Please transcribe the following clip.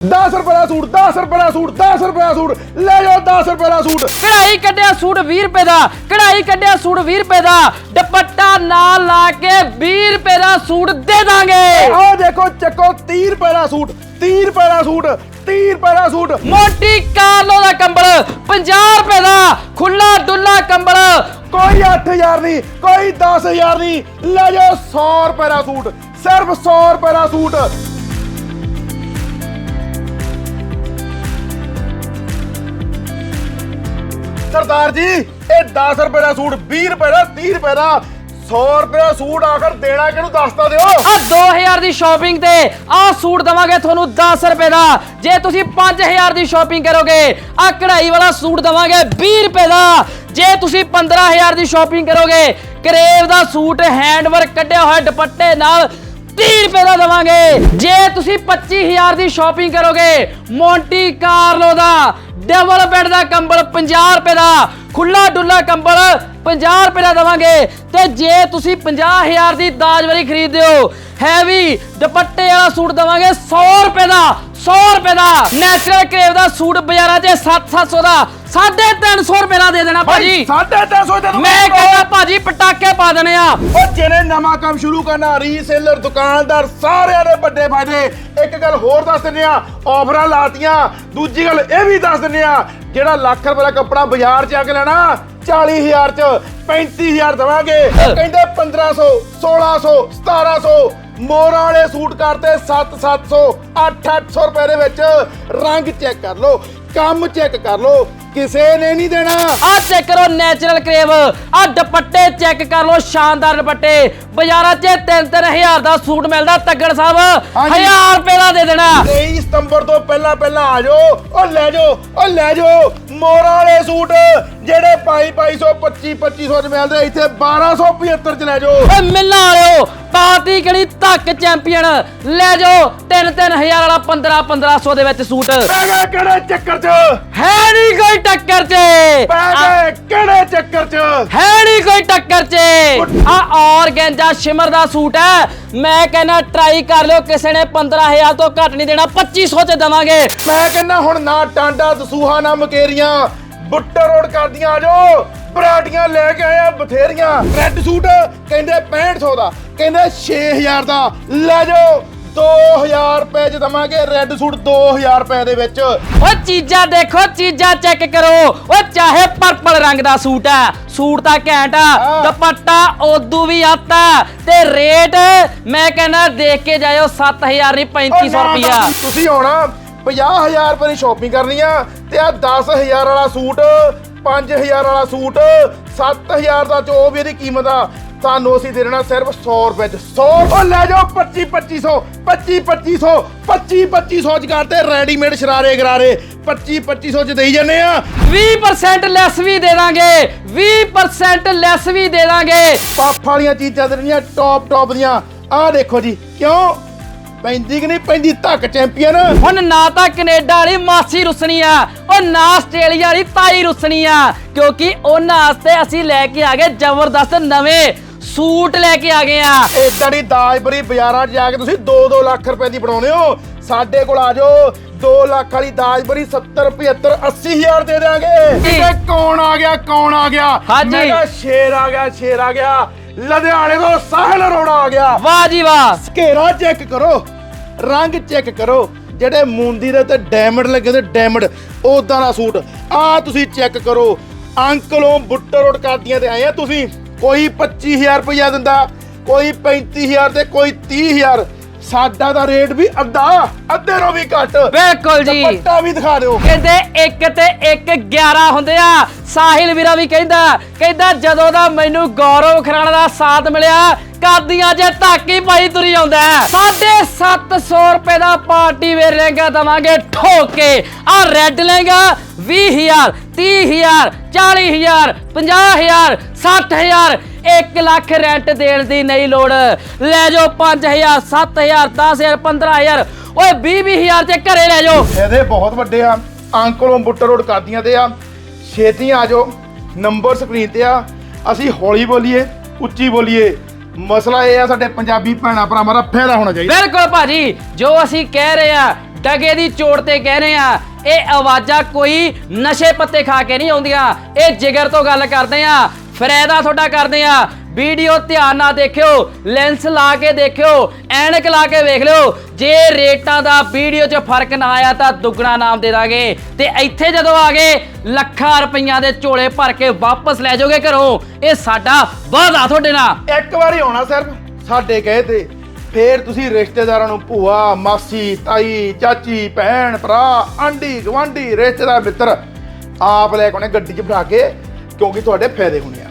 10 ਰੁਪਏ ਦਾ ਸੂਟ 10 ਰੁਪਏ ਦਾ ਸੂਟ 10 ਰੁਪਏ ਦਾ ਸੂਟ ਲੈ ਜਾਓ 10 ਰੁਪਏ ਦਾ ਸੂਟ ਕਢਾਈ ਕੱਢਿਆ ਸੂਟ 20 ਰੁਪਏ ਦਾ ਕਢਾਈ ਕੱਢਿਆ ਸੂਟ 20 ਰੁਪਏ ਦਾ ਦੁਪੱਟਾ ਨਾਲ ਲਾ ਕੇ 20 ਰੁਪਏ ਦਾ ਸੂਟ ਦੇ ਦਾਂਗੇ ਆਹ ਦੇਖੋ ਚੱਕੋ 30 ਰੁਪਏ ਦਾ ਸੂਟ 30 ਰੁਪਏ ਦਾ ਸੂਟ 30 ਰੁਪਏ ਦਾ ਸੂਟ ਮੋਟੀ ਕਾਰਲੋ ਦਾ ਕੰਬਲ 50 ਰੁਪਏ ਦਾ ਖੁੱਲਾ ਡੁੱਲਾ ਕੰਬਲ ਕੋਈ 8000 ਨਹੀਂ ਕੋਈ 10000 ਨਹੀਂ ਲੈ ਜਾਓ 100 ਰੁਪਏ ਦਾ ਸੂਟ ਸਿਰਫ 100 ਰੁਪਏ ਦਾ ਸੂਟ ਸਰਦਾਰ ਜੀ, ਇਹ 10 ਰੁਪਏ ਦਾ ਸੂਟ 20 ਰੁਪਏ ਦਾ 30 ਰੁਪਏ ਦਾ 100 ਰੁਪਏ ਦਾ ਸੂਟ ਆਖਰ ਦੇਣਾ ਕਿਹਨੂੰ ਦੱਸਤਾ ਦਿਓ? ਆ 2000 ਦੀ ਸ਼ਾਪਿੰਗ ਤੇ ਆ ਸੂਟ ਦਵਾਂਗੇ ਤੁਹਾਨੂੰ 10 ਰੁਪਏ ਦਾ। ਜੇ ਤੁਸੀਂ 5000 ਦੀ ਸ਼ਾਪਿੰਗ ਕਰੋਗੇ, ਆ ਕਢਾਈ ਵਾਲਾ ਸੂਟ ਦਵਾਂਗੇ 20 ਰੁਪਏ ਦਾ। ਜੇ ਤੁਸੀਂ 15000 ਦੀ ਸ਼ਾਪਿੰਗ ਕਰੋਗੇ, ਕਰੇਵ ਦਾ ਸੂਟ ਹੈਂਡਵਰਕ ਕੱਢਿਆ ਹੋਇਆ ਦੁਪੱਟੇ ਨਾਲ 30 ਰੁਪਏ ਦਾ ਦਵਾਂਗੇ। ਜੇ ਤੁਸੀਂ 25000 ਦੀ ਸ਼ਾਪਿੰਗ ਕਰੋਗੇ, ਮੌਂਟੀ ਕਾਰਲੋ ਦਾ ਡਬਲ ਬੈੱਡ ਦਾ ਕੰਬਲ 50 ਰੁਪਏ ਦਾ ਖੁੱਲਾ ਡੁੱਲਾ ਕੰਬਲ 50 ਰੁਪਏ ਦਾ ਦਵਾਂਗੇ। ਤੇ ਜੇ ਤੁਸੀਂ 50000 ਦੀ ਦਾਜਵਰੀ ਖਰੀਦਦੇ ਹੋ, ਹੈਵੀ ਦੁਪੱਟੇ ਵਾਲਾ ਸੂਟ ਦਵਾਂਗੇ 100 ਰੁਪਏ ਦਾ 100 ਰੁਪਏ ਦਾ। ਨੈਚੁਰਲ ਕਰੇਵ ਦਾ ਸੂਟ ਬਾਜ਼ਾਰਾਂ 'ਚ 7-700 ਦਾ 350 ਰੁਪਏ ਦਾ ਦੇ ਦੇਣਾ ਭਾਜੀ। 350 ਦੇ ਮੈਂ ਕਹਿੰਦਾ ਭਾਜੀ ਪਟਾਕੇ ਪਾ ਦੇਣੇ ਆ। ਉਹ ਜਿਹਨੇ ਨਵਾਂ ਕੰਮ ਸ਼ੁਰੂ ਕਰਨਾ ਰੀਸੇਲਰ ਦੁਕਾਨਦਾਰ ਸਾਰਿਆਂ ਦੇ ਵੱਡੇ ਫਾਇਦੇ। ਇੱਕ ਗੱਲ ਹੋਰ ਦੱਸ ਦਿੰਦੇ ਆ ਆਫਰਾਂ ਲਾਤੀਆਂ। ਦੂਜੀ ਗੱਲ ਇਹ ਵੀ ਦੱਸ ਦਿੰਦੇ ਆ ਜਿਹੜਾ ਲੱਖ ਰੁਪਏ ਦਾ ਕੱਪੜਾ ਬਾਜ਼ਾਰ 'ਚ ਆ ਕੇ ਲੈਣਾ 40000 'ਚ 35000 ਦਵਾਂਗੇ। ਕਹਿੰਦੇ 1500 1600 1700 ਮੋਰਾਂ ਵਾਲੇ ਸੂਟ ਕਰਤੇ 7-700 8-800 ਰੁਪਏ ਦੇ ਵਿੱਚ। ਰੰਗ ਚੈੱਕ ਕਰ ਲਓ ਕੰਮ ਚੈੱਕ ਕਰ ਲਓ। ਕਿਸੇ ਨੇ ਨਹੀਂ ਦੇਣਾ। ਆ ਚੈੱਕ ਕਰੋ ਨੈਚੁਰਲ ਕਰੇਵ ਆ ਦੁਪੱਟੇ ਚੈੱਕ ਕਰ ਲਓ ਸ਼ਾਨਦਾਰ ਦੁਪੱਟੇ। ਬਾਜ਼ਾਰਾਂ 'ਚ 3-3000 ਦਾ ਸੂਟ ਮਿਲਦਾ ਤੱਗੜ ਸਾਹਿਬ। ਹਾਂਜੀ। 1000 ਰੁਪਏ ਦਾ ਦੇ ਦੇਣਾ। 23 ਸਤੰਬਰ ਤੋਂ ਪਹਿਲਾਂ ਪਹਿਲਾਂ ਆ ਜਾਓ। ਉਹ ਲੈ ਜਾਓ ਉਹ ਲੈ ਜਾਓ। ਮੋਰਾਂ ਵਾਲੇ ਸੂਟ ਜਿਹੜੇ 2200 25 2500 ਚ ਮਿਲਦੇ ਇੱਥੇ 1275 ਚ ਲੈ ਜਾਓ। ਓਏ ਮਿਲਣਾ ਵਾਲਿਓ ਪਾਰਟੀ ਕਿਹੜੀ ਧੱਕ ਚੈਂਪੀਅਨ? ਲੈ ਜਾਓ 3-3000 ਵਾਲਾ 15-1500 ਦੇ ਵਿੱਚ ਸੂਟ। ਪੈ ਗਏ ਕਿਹੜੇ ਚੱਕਰ ਚ? ਹੈ ਨਹੀਂ ਕੋਈ ਟੱਕਰ 'ਚ। ਪੈ ਗਏ ਕਿਹੜੇ ਚੱਕਰ ਚ? ਹੈ ਨਹੀਂ ਕੋਈ ਟੱਕਰ 'ਚ। ਆ ਔਰਗੈਂਜਾ ਸ਼ਿਮਰ ਦਾ ਸੂਟ ਹੈ। ਮੈਂ ਕਹਿੰਦਾ ਟਰਾਈ ਕਰ ਲਿਓ ਕਿਸੇ ਨੇ 15000 ਤੋਂ ਘੱਟ ਨਹੀਂ ਦੇਣਾ 2500 ਚ ਦੇਵਾਂਗੇ। ਮੈਂ ਕਹਿੰਦਾ ਹੁਣ ਨਾ ਟਾਂਡਾ ਦਸੂਹਾ ਨਾ ਮਕੇਰੀਆਂ। ਬੁੱਟਰ ਰੋਡ ਕਰਦੀਆਂ ਆ ਜਾਓ। ਬਰਾਟੀਆਂ ਲੈ ਕੇ ਆਏ ਆ ਬਥੇਰੀਆਂ। ਰੈੱਡ ਸੂਟ ਕਹਿੰਦੇ 6500 ਦਾ ਕਹਿੰਦੇ 6000 ਦਾ। ਲੈ ਜਾਓ 2000 ਰੁਪਏ ਚ ਦਵਾਂਗੇ ਰੈੱਡ ਸੂਟ 2000 ਰੁਪਏ ਦੇ ਵਿੱਚ। ਓ ਚੀਜ਼ਾਂ ਦੇਖੋ ਚੀਜ਼ਾਂ ਚੈੱਕ ਕਰੋ। ਓ ਚਾਹੇ ਪਰਪਲ ਰੰਗ ਦਾ ਸੂਟ ਹੈ ਸੂਟ ਤਾਂ ਘੈਂਟ ਆ। ਦੁਪੱਟਾ ਉਦੋਂ ਵੀ ਆਤਾ ਤੇ ਰੇਟ ਮੈਂ ਕਹਿੰਦਾ ਦੇਖ ਕੇ ਜਾਇਓ 7000 ਨਹੀਂ 3500 ਉਹ ਨਾ ਰੁਪਿਆ ਤੁਸੀਂ ਆਉਣਾ 50000 ਰੁਪਏ ਦੀ ਸ਼ਾਪਿੰਗ ਕਰਨੀ ਆ ਤੇ ਆ 10000 ਵਾਲਾ ਸੂਟ 5000 ਵਾਲਾ ਸੂਟ 7000 ਦਾ ਜੋ ਵੀ ਇਹਦੀ ਕੀਮਤ ਆ ਤੁਹਾਨੂੰ ਅਸੀਂ ਦੇ ਦੇਣਾ ਸਿਰਫ 100 ਰੁਪਏ ਚ। 100 ਉਹ ਲੈ ਜਾਓ 25 2500 25 2500 25 2500 ਚ ਕਰਤੇ ਰੈਡੀਮੇਡ ਸ਼ਰਾਰੇ ਗਰਾਰੇ। 25 2500 ਚ ਦੇਈ ਜੰਨੇ ਆ। 20% ਲੈਸ ਵੀ ਦੇ ਦਾਂਗੇ 20% ਲੈਸ ਵੀ ਦੇ ਦਾਂਗੇ। ਪੱਫ ਵਾਲੀਆਂ ਚੀਜ਼ਾਂ ਦੇਣੀਆਂ ਟੌਪ ਟੌਪ ਦੀਆਂ। ਆਹ ਦੇਖੋ ਜੀ ਕਿਉਂ? ਪੈਂਦੀ ਕਿ ਨਹੀਂ? ਪੈਂਦੀ ਧੱਕ ਚੈਂਪੀਅਨ। ਹੁਣ ਨਾ ਤਾਂ ਕੈਨੇਡਾ ਵਾਲੀ ਮਾਸੀ ਰੁੱਸਣੀ ਆ ਉਹ ਨਾ ਆਸਟ੍ਰੇਲੀਆ ਵਾਲੀ ਤਾਈ ਰੁੱਸਣੀ ਆ ਕਿਉਂਕਿ ਉਹਨਾਂ ਵਾਸਤੇ ਅਸੀਂ ਲੈ ਕੇ ਆ ਗਏ ਜ਼ਬਰਦਸਤ ਨਵੇਂ ਸੂਟ ਲੈ ਕੇ ਆ ਗਏ ਆ। ਏਦਾਂ ਦੀ ਦਾਜ ਬਰੀ ਬਾਜ਼ਾਰਾਂ 'ਚ ਜਾ ਕੇ ਤੁਸੀਂ 2-2 ਲੱਖ ਰੁਪਏ ਦੀ ਬਣਾਉਨੇ ਹੋ। ਸਾਡੇ ਕੋਲ ਆ ਜਾਓ 2 ਲੱਖ ਵਾਲੀ ਦਾਜ ਬਰੀ 70 75 80 ਹਜ਼ਾਰ ਦੇ ਦਿਆਂਗੇ। ਜੀ। ਇਹ ਕੌਣ ਆ ਗਿਆ ਕੌਣ ਆ ਗਿਆ? ਹਾਂਜੀ। ਮੈਂ ਕਿਹਾ ਸ਼ੇਰ ਆ ਗਿਆ ਸ਼ੇਰ ਆ ਗਿਆ। ਲੁਧਿਆਣੇ ਤੋਂ ਸਾਹਿਲ ਅਰੋੜਾ ਆ ਗਿਆ। ਵਾਹ ਜੀ ਵਾਹ। ਘੇਰਾ ਚੈੱਕ ਕਰੋ ਰੰਗ ਚੈੱਕ ਕਰੋ ਜਿਹੜੇ ਮੂੰਦੀ ਦੇ ਤੇ ਡਾਇਮੰਡ ਲੱਗੇ ਤੇ ਡਾਇਮੰਡ ਉਦਾਂ ਦਾ ਸੂਟ। ਆ ਤੁਸੀਂ ਚੈੱਕ ਕਰੋ ਅੰਕਲੋਂ ਬੁੱਟਰ ਰੋਡ ਕਰਦੀਆਂ ਤੇ ਆਏ ਆ ਤੁਸੀਂ। ਕੋਈ 25000 ਰੁਪਇਆ ਦਿੰਦਾ ਕੋਈ 35000 ਤੇ ਕੋਈ 30000 ਸਾਡਾ ਦਾ ਰੇਟ ਵੀ ਅੱਧਾ ਅੱਧੇ ਤੋਂ ਵੀ ਘੱਟ। ਬਿਲਕੁਲ ਜੀ। ਦੁਪੱਟਾ ਵੀ ਦਿਖਾ ਦਿਓ। ਕਹਿੰਦੇ ਇੱਕ ਤੇ ਇੱਕ 11 ਹੁੰਦੇ ਆ। ਸਾਹਿਲ ਵੀਰਾ ਵੀ ਕਹਿੰਦਾ ਕਹਿੰਦਾ ਜਦੋਂ ਦਾ ਮੈਨੂੰ ਗੌਰਵ ਖਰਾਣਾ ਦਾ ਸਾਥ ਮਿਲਿਆ ਕਾਦੀਆਂ ਜੇ ਧਾਕੀ ਪਾਈ ਤੁਰੀ ਆਉਂਦਾ ਹੈ। ਸਾਢੇ 700 ਰੁਪਏ ਦਾ ਪਾਰਟੀ ਵੇਅਰ ਲਹਿੰਗਾ ਦਵਾਂਗੇ ਠੋਕ। ਆ ਰੈੱਡ ਲਹਿੰਗਾ 20000 30000 40000 50000 60000 1 ਲੱਖ ਰੈਂਟ ਦੇਣ ਦੀ ਨਹੀਂ ਲੋੜ। ਲੈ ਜਾਓ 5000 7000 10000 15000 ਓਏ 20 20000 ਤੇ ਘਰੇ ਲੈ ਜਾਓ। ਇਹਦੇ ਬਹੁਤ ਵੱਡੇ ਆ। ਅੰਕਲੋਂ ਬੁੱਟਰ ਰੋਡ ਕਰਦੀਆਂ ਤੇ ਆ। ਛੇਤੀ ਆ ਜਾਓ। ਨੰਬਰ ਸਕਰੀਨ ਤੇ ਆ। ਅਸੀਂ ਹੌਲੀ ਬੋਲੀਏ ਉੱਚੀ ਬੋਲੀਏ। ਮਸਲਾ ਇਹ ਆ ਸਾਡੇ ਪੰਜਾਬੀ ਭੈਣਾ ਭਰਾਵਾਂ ਦਾ ਫਾਇਦਾ ਹੋਣਾ ਚਾਹੀਦਾ। ਬਿਲਕੁਲ ਭਾਜੀ ਜੋ ਅਸੀਂ ਕਹਿ ਰਹੇ ਆ ਡਗੇ ਦੀ ਚੋਟ ਤੇ ਕਹਿ ਰਹੇ ਆ ਇਹ ਆਵਾਜ਼ਾਂ ਕੋਈ ਨਸ਼ੇ ਪੱਤੇ ਖਾ ਕੇ ਨਹੀਂ ਆਉਂਦੀਆਂ। ਇਹ ਜਿਗਰ ਤੋਂ ਗੱਲ ਕਰਦੇ ਆ। ਫਾਇਦਾ ਤੁਹਾਡਾ ਕਰਦੇ ਆ ਵੀਡੀਓ ਧਿਆਨ ਨਾਲ ਦੇਖਿਓ ਲੈਂਸ ਲਾ ਕੇ ਦੇਖਿਓ, ਐਨਕ ਲਾ ਕੇ ਵੇਖ ਲਿਓ। ਜੇ ਰੇਟਾਂ ਦਾ ਵੀਡੀਓ 'ਚ ਫ਼ਰਕ ਨਾ ਆਇਆ ਤਾਂ ਦੁੱਗਣਾ ਨਾਮ ਦੇ ਦਾਂਗੇ। ਤੇ ਇੱਥੇ ਜਦੋਂ ਆ ਗਏ, ਲੱਖਾਂ ਰੁਪਈਆਂ ਦੇ ਝੋਲੇ ਭਰ ਕੇ ਵਾਪਸ ਲੈ ਜਾਓਗੇ ਘਰੋਂ। ਇਹ ਸਾਡਾ ਵਾਅਦਾ ਤੁਹਾਡੇ ਨਾਲ। ਇੱਕ ਵਾਰੀ ਆਉਣਾ ਸਿਰਫ, ਸਾਡੇ ਕਹੇ ਤੇ। ਫੇਰ ਤੁਸੀਂ ਰਿਸ਼ਤੇਦਾਰਾਂ ਨੂੰ ਭੂਆ, ਮਾਸੀ, ਤਾਈ, ਚਾਚੀ, ਭੈਣ, ਭਰਾ, ਆਂਢੀ ਗਵਾਂਢੀ ਰਿਸ਼ਤੇਦਾਰ, ਮਿੱਤਰ, ਆਪ ਲੈ ਕੇ ਆਉਣੇ ਗੱਡੀ 'ਚ ਬਿਠਾ ਕੇ, ਕਿਉਂਕਿ ਤੁਹਾਡੇ ਫਾਇਦੇ ਹੋਣੇ ਆ।